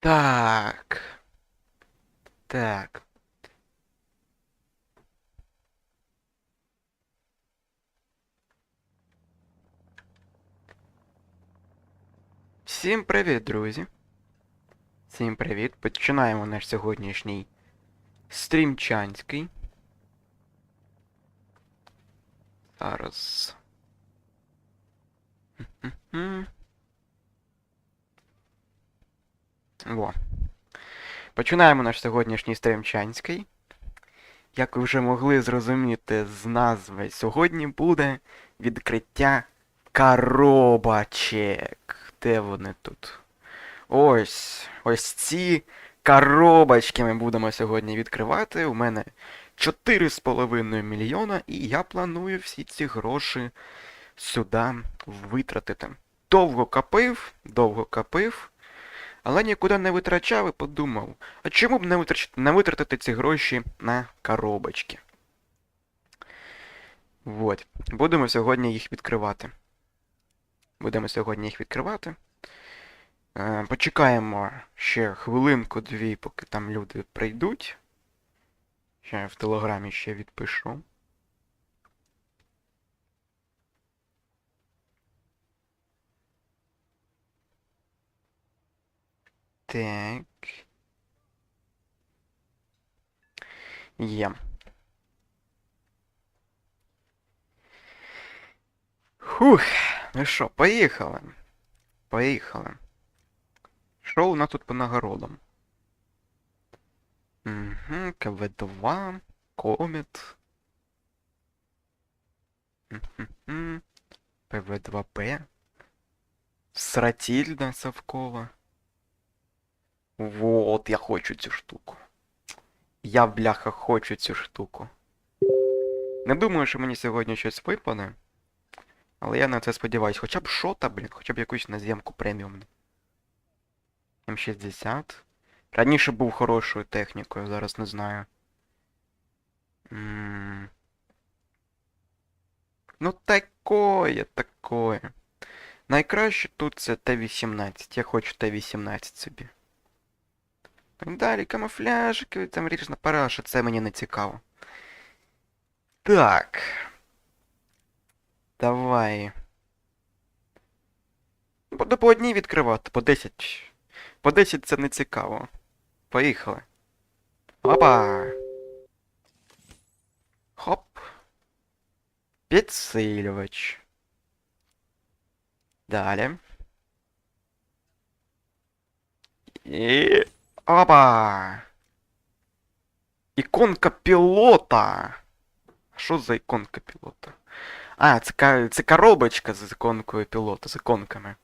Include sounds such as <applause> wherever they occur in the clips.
Так. Так. Всім привіт, друзі. Всім привіт. Починаємо наш сьогоднішній стрімчанський. Зараз. Во. Починаємо наш сьогоднішній стрімчанський. Як ви вже могли зрозуміти з назви, сьогодні буде відкриття коробочек. Де вони тут? Ось. Ось ці коробочки ми будемо сьогодні відкривати. У мене 4,5 мільйона, і я планую всі ці гроші сюди витратити. Довго копив, довго копив. Але нікуди не витрачав і подумав, а чому б не, витрач... не витратити ці гроші на коробочки? Вот. Будемо сьогодні їх відкривати. Будемо сьогодні їх відкривати. Е, почекаємо ще хвилинку-дві, поки там люди прийдуть. Ще в телеграмі ще відпишу. Так. Є. Хух, ну що, поїхали. Поїхали. Що у нас тут по нагородам? Угу, КВ-2, Комет. Угу. ПВ-2П. Сратільда Савкова. Вот, я хочу цю штуку. Я, бляха, хочу цю штуку. Не думаю, що мені сьогодні щось випаде. Але я на це сподіваюсь. Хоча б шота, блін, хоча б якусь наземку преміумну. М60. Раніше був хорошою технікою, зараз не знаю. М. Ну такое, такое. Найкраще тут це Т-18. Я хочу Т-18 собі. Далі, камуфляжики, там ріжна параша, це мені не цікаво. Так. Давай. Буду по одній відкривати, по 10. По 10 це не цікаво. Поїхали. Опа! Хоп. Підсилювач. Далі. І... Опа! Іконка пілота. Що за іконка пілота? А, це, ка- це коробочка з іконкою пілота, з іконками.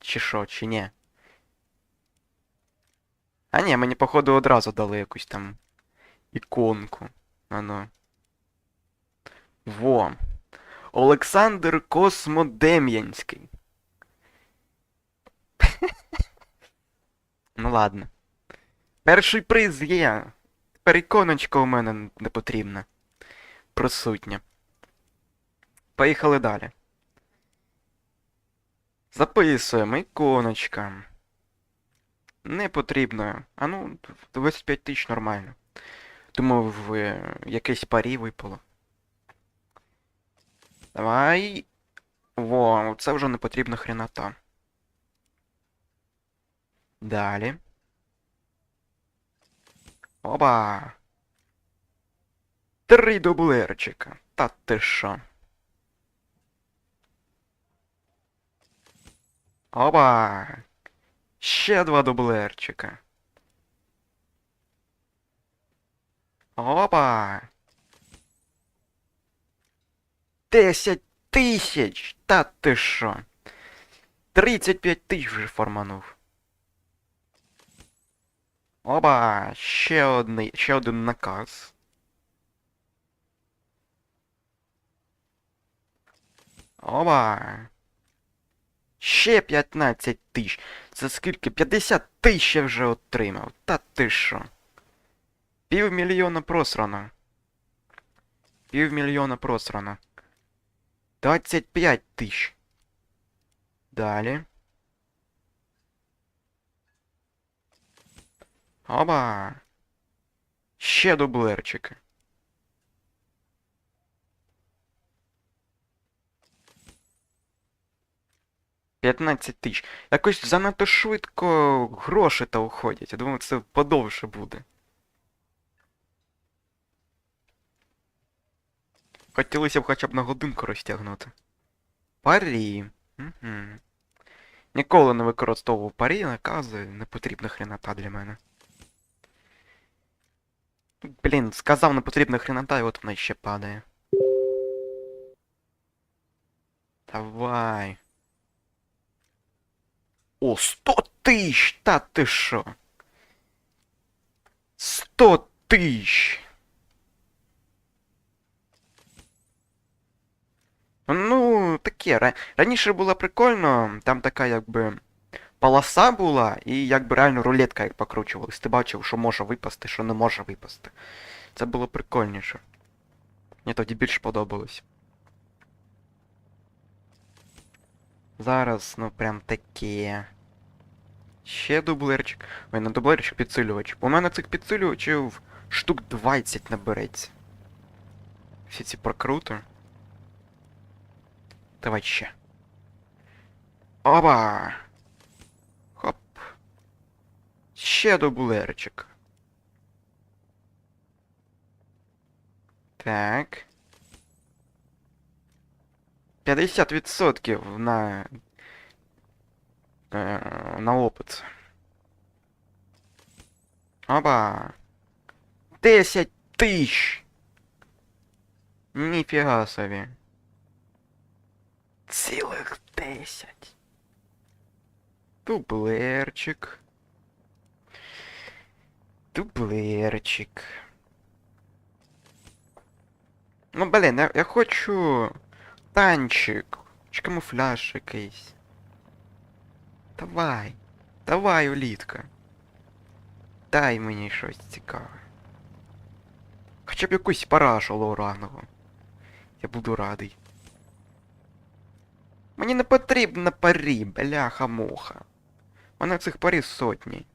Чи що, чи ні? А ні, мені походу одразу дали якусь там іконку. Ану. Во. Олександр Космодем'янський. <laughs> Ну ладно. Перший приз є. Тепер іконочка у мене не потрібна. Присутня. Поїхали далі. Записуємо іконочка. Не потрібно. А ну, 25 тисяч нормально. Думаю, в якесь парі випало. Давай. Во, це вже не потрібна хренота. Далі. Оба. Три дублерчика. Та ти що? Оба. Ще два дублерчика. Опа. Десять тисяч! Та ти що? 35 тисяч вже форманув. Оба, ще одний, ще один наказ. Оба. Ще 15 тисяч. Це скільки? 50 тисяч я вже отримав. Та ти що? Півмільйона просрано. Півмільйона просрано. 25 тисяч. Далі. Оба. Ще дублерчики. П'ятнадцять тисяч. Якось занадто швидко гроші та уходять. Я думаю, це подовше буде. Хотілося б хоча б на годинку розтягнути. Парі. Угу. Ніколи не використовував парі, накази, не потрібна хренота для мене. Блін, сказав не потрібна хренота, і от вона ще падає. Давай. О, 100 тисяч! Та ти що? 100 тисяч! Ну, таке. ра- Раніше було прикольно, там така якби Полоса була, і якби реально рулетка як покручувалась. Ти бачив, що може випасти, що не може випасти. Це було прикольніше. Мені тоді більше подобалось. Зараз, ну прям таке. Ще дублерчик. Ой, не дублерчик, підсилювач. У мене цих підсилювачів штук 20 набереться. Всі ці прокрути. Давай ще. Оба! Хоп. Ще дублерчик. Так. 50% на... Е, на опит. Оба! 10 тисяч! Ніфіга собі. Цілих 10. Дублерчик. Дублерчик. Ну, блін, я, я хочу танчик. Чи камуфляж якийсь. Давай. Давай, улітка. Дай мені щось цікаве. Хоча б якусь парашу лоуранову. Я буду радий. Мені не потрібно парі, бляха-муха. Мене цих парі сотні.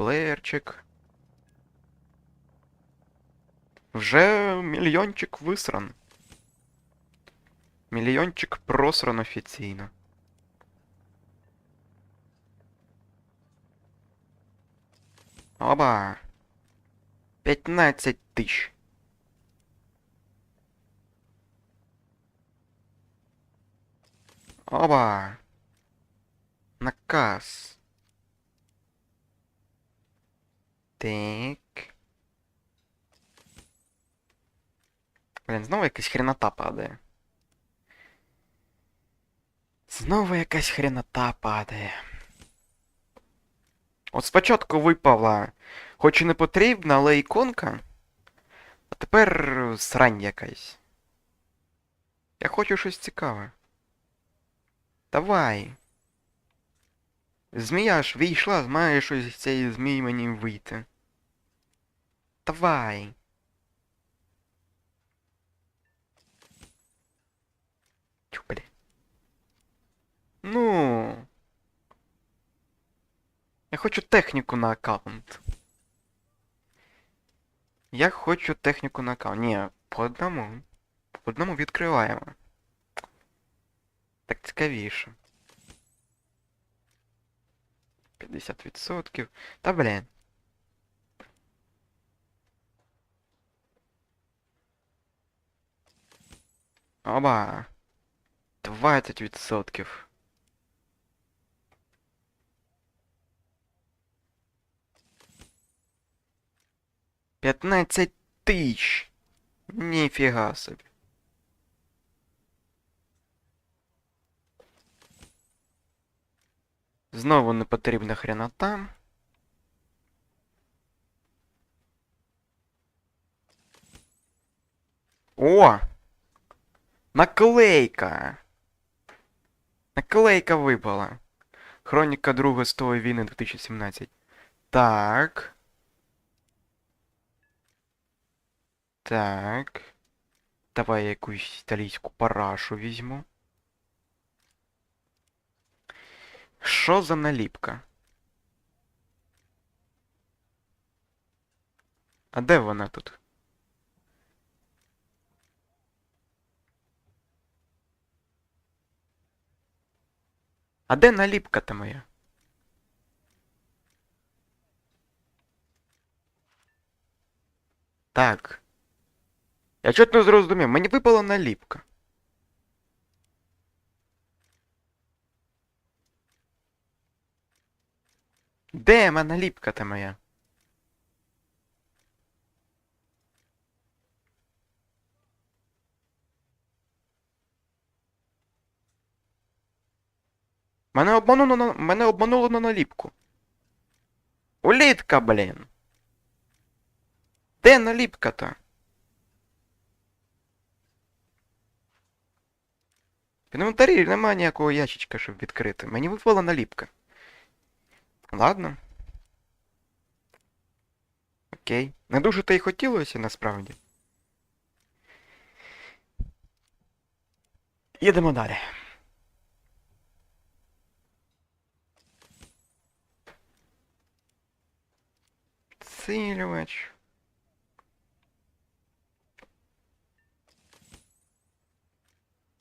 Дублерчик. Вже мільйончик висран. Мільйончик просран офіційно. Оба. 15 тисяч. Оба. Наказ. Так. Блін, знову якась хренота падає. Знову якась хренота падає. От спочатку випала, хоч і не потрібна, але іконка. А тепер срань якась. Я хочу щось цікаве. Давай. Змія ж вийшла, має щось з цієї змії мені вийти. Давай. Тю. Ну. Я хочу техніку на аккаунт. Я хочу техніку на аккаунт. Ні, по одному. По одному відкриваємо. Так цікавіше. 50%. Та блін. Оба. 20%. П'ятнадцять тисяч. Ніфіга собі. Знову не потрібна хренота. О! Наклейка! Наклейка випала. Хроніка Другої світової війни 2017. Так. Так. Давай я якусь італійську парашу візьму. Що за наліпка? А де вона тут? А де наліпка-то моя? Так. Я чого не зрозумів, мені випала наліпка. Де моя наліпка-то моя? Мене обмануло на... Мене обмануло на наліпку. Улітка, блін. Де наліпка-то? В інвентарі немає ніякого ящичка, щоб відкрити. Мені випала наліпка. Ладно. Окей. Не дуже то й хотілося насправді. Їдемо далі. Підсилювач.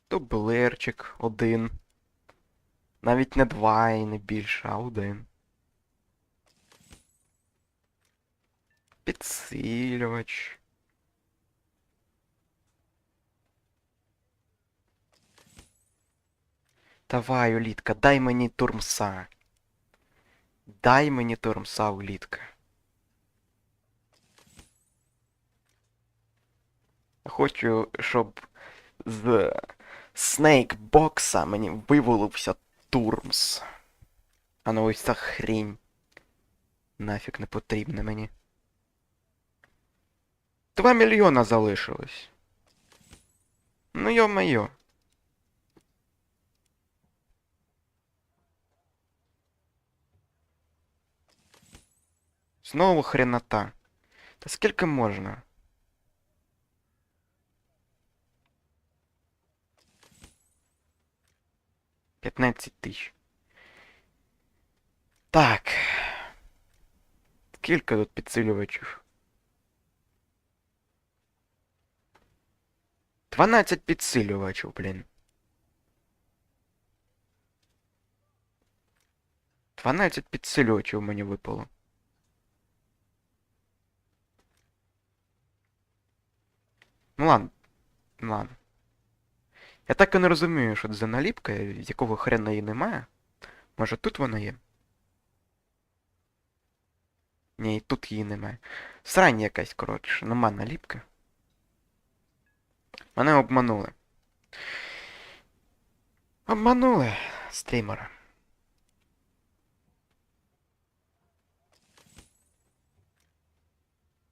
Дублерчик один. Навіть не два і не більше, а один. Підсилювач. Давай, улітка, дай мені турмса. Дай мені турмса, улітка. Хочу, щоб з снейкбокса мені вивалився турмс. А ну ось ця хрінь. Нафіг не потрібна мені. Два мільйона залишилось. Ну йо-моє. Знову хренота. Та скільки можна? П'ятнадцять тисяч. Так. Скільки тут підсилювачів? 12 підсилювачів, блін. 12 підсилювачів мені випало. Ну ладно. Ну ладно. Я так і не розумію, що це за наліпка, якого хрена її немає. Може тут вона є? Ні, тут її немає. Срань якась, коротше, нема наліпки. Мене обманули. Обманули стрімера.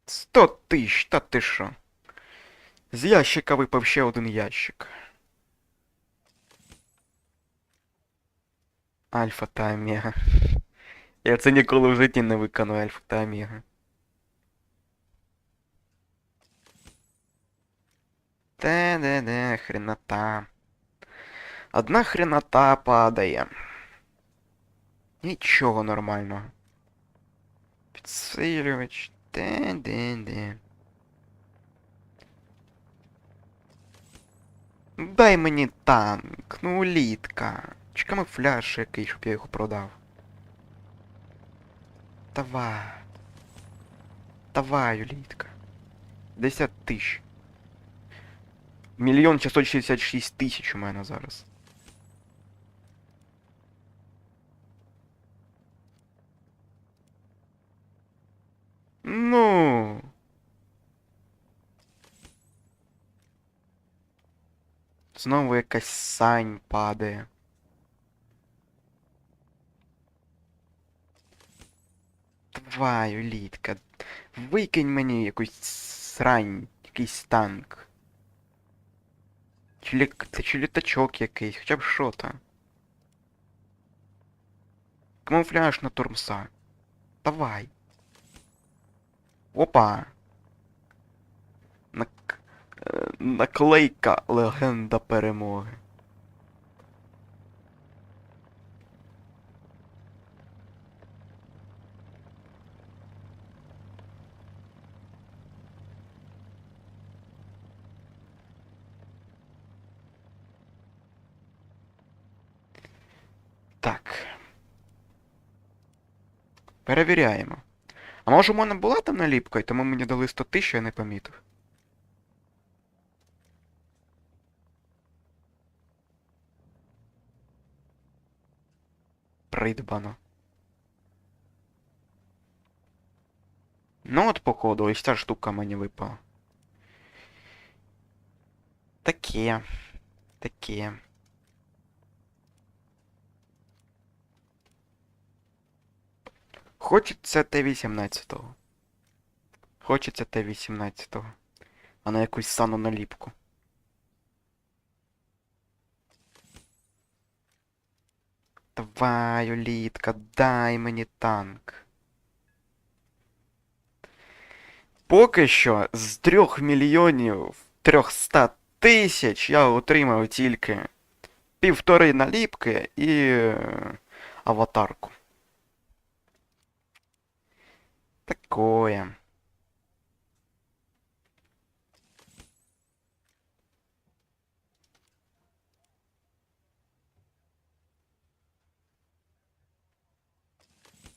Сто тисяч, та ти що? З ящика випав ще один ящик. Альфа та Омега. Я це ніколи в житті не виконую Альфа та Омега. Де-де-де, хренота. Одна хренота падає. Нічого нормального. Підсилювач. Де-де-де. Дай мені танк, ну улітка. Чи камуфляж який, щоб я його продав. Давай. Давай, улітка. 10 тисяч. Мільйон 666 тисяч у мене зараз. Ну. Знову якась сань падає. Давай, улітка. Викинь мені якусь срань, якийсь танк. Чи, лі... Це чи літачок якийсь, хоча б що то. Камуфляж на турмса. Давай. Опа. Нак... е, Наклейка легенда перемоги. Так. Перевіряємо. А може у мене була там наліпка, і тому мені дали 100 тисяч, я не помітив. Придбано. Ну от, походу, ось ця штука мені випала. Таке. Таке. Хочеться Т-18. Хочеться Т-18. А на якусь сану наліпку. Давай, улітка, дай мені танк. Поки що з 3 мільйонів 300 тисяч я отримав тільки півтори наліпки і е, аватарку. Такое.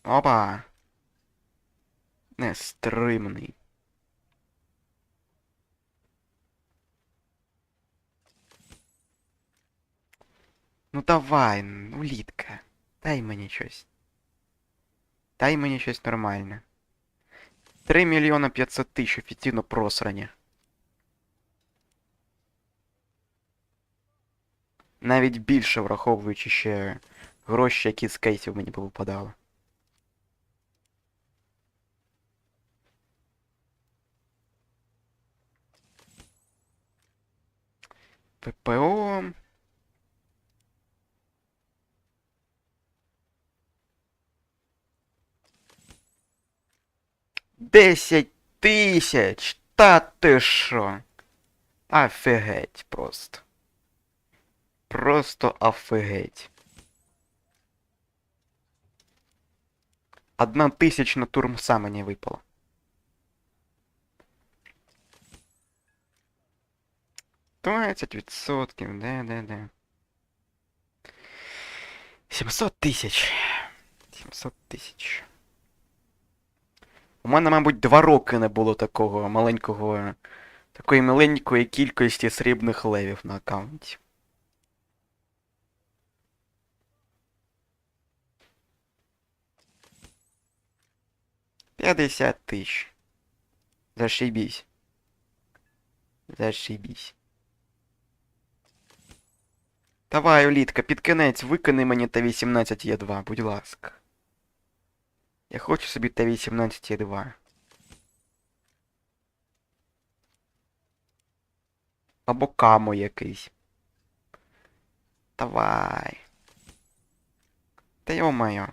Опа. Нестримний. Ну давай, ну літка. Дай мені щось. Дай мені щось нормальне. 3 мільйона 500 тисяч офіційно просрані. Навіть більше враховуючи ще гроші, які з кейсів мені повипадали. ППО. Десять тисяч! Та ти що? Офігеть просто. Просто офігеть. Одна тисячна турмса мені випала. Двадцять відсотків, де, де, де. 700 тисяч. 700 тисяч. У мене, мабуть, два роки не було такого маленького. Такої маленької кількості срібних левів на аккаунті. П'ятдесят тисяч. Зашибісь. Зашибісь. Давай, улітка, під кінець викини мені Т-18 Є2, будь ласка. Я хочу собі Т-18 Є2. Або камо якийсь. Давай. Та йо-моє.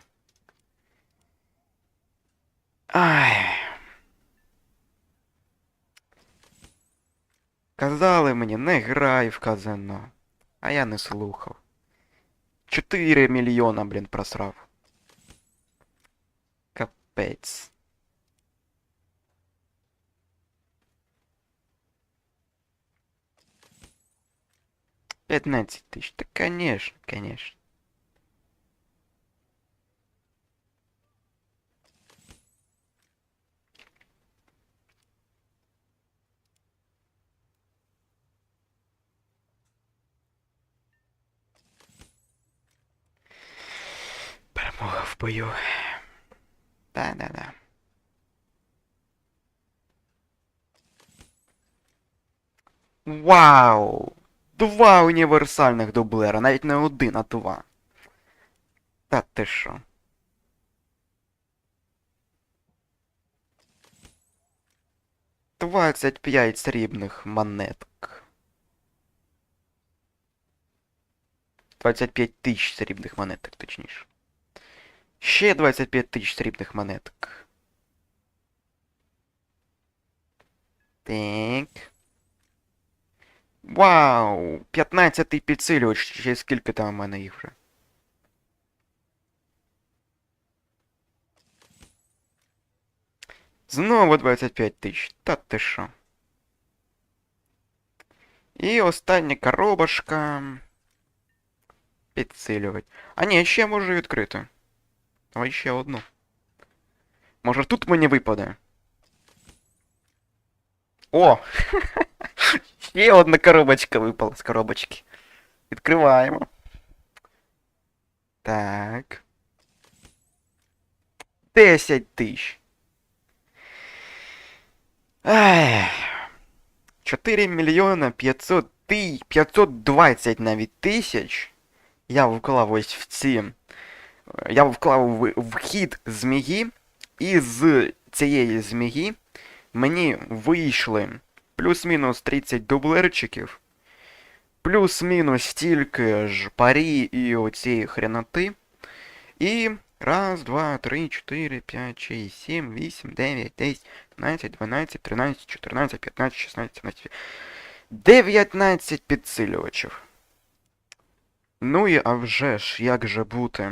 Ай. Казали мені, не грай в казино. А я не слухав. 4 мільйона, блін, просрав. Капець. Пятнадцать тысяч. Да конечно, конечно. Перемога в бою. Да-да-да. Вау! Два універсальних дублера, навіть не один, а два. Та ти що? Двадцять п'ять срібних монеток. 25 тисяч срібних монеток, точніше. Ще 25 тисяч срібних монеток. Так. Вау! 15-й підсилювач, ще скільки там у мене їх вже. Знову 25 тисяч. Та ти що? І остання коробочка. Підсилювати. А ні, ще можу відкрити. Давай ще одну. Може тут мені випаде? О! <laughs> Ще одна коробочка випала з коробочки. Відкриваємо. Так. 10 тисяч. Ай. 4 мільйона 500 ти... 520 навіть тисяч. Я вклав ось в ці. Я вклав в, в хід змії, і з цієї змії мені вийшли плюс-мінус 30 дублерчиків, плюс-мінус стільки ж парі і оцієї хреноти. І раз, два, три, чотири, п'ять, шість, сім, вісім, дев'ять, десять, 12, 12, 13, 14, 15, 16, 17, 19 підсилювачів. Ну і а вже ж, як же бути?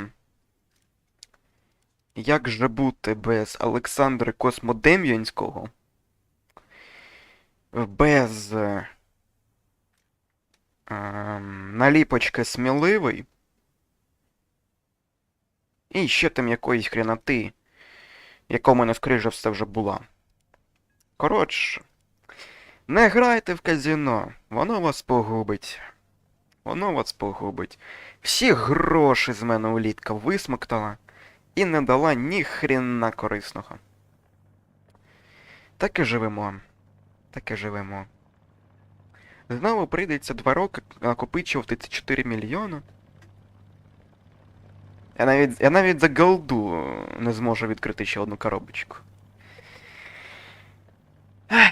Як же бути без Олександра Космодем'янського? Без е, наліпочки сміливий? І ще там якоїсь хріноти, яка у мене скоріше все вже була. Коротше, не грайте в казіно, воно вас погубить. Воно вас погубить. Всі гроші з мене улітка висмоктала і не дала ні хрена корисного. Так і живемо. Так і живемо. Знову прийдеться два роки накопичувати ці 4 мільйони. Я навіть, я навіть за голду не зможу відкрити ще одну коробочку. Ех.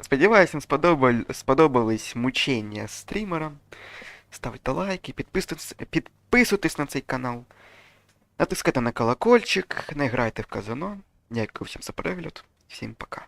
Сподіваюсь, вам сподобали, сподобались мучення стрімера. Ставте лайки, підписуйтесь, підписуйтесь на цей канал. Натискайте на колокольчик, не грайте в казино. Дякую всім за перегляд. Всім пока.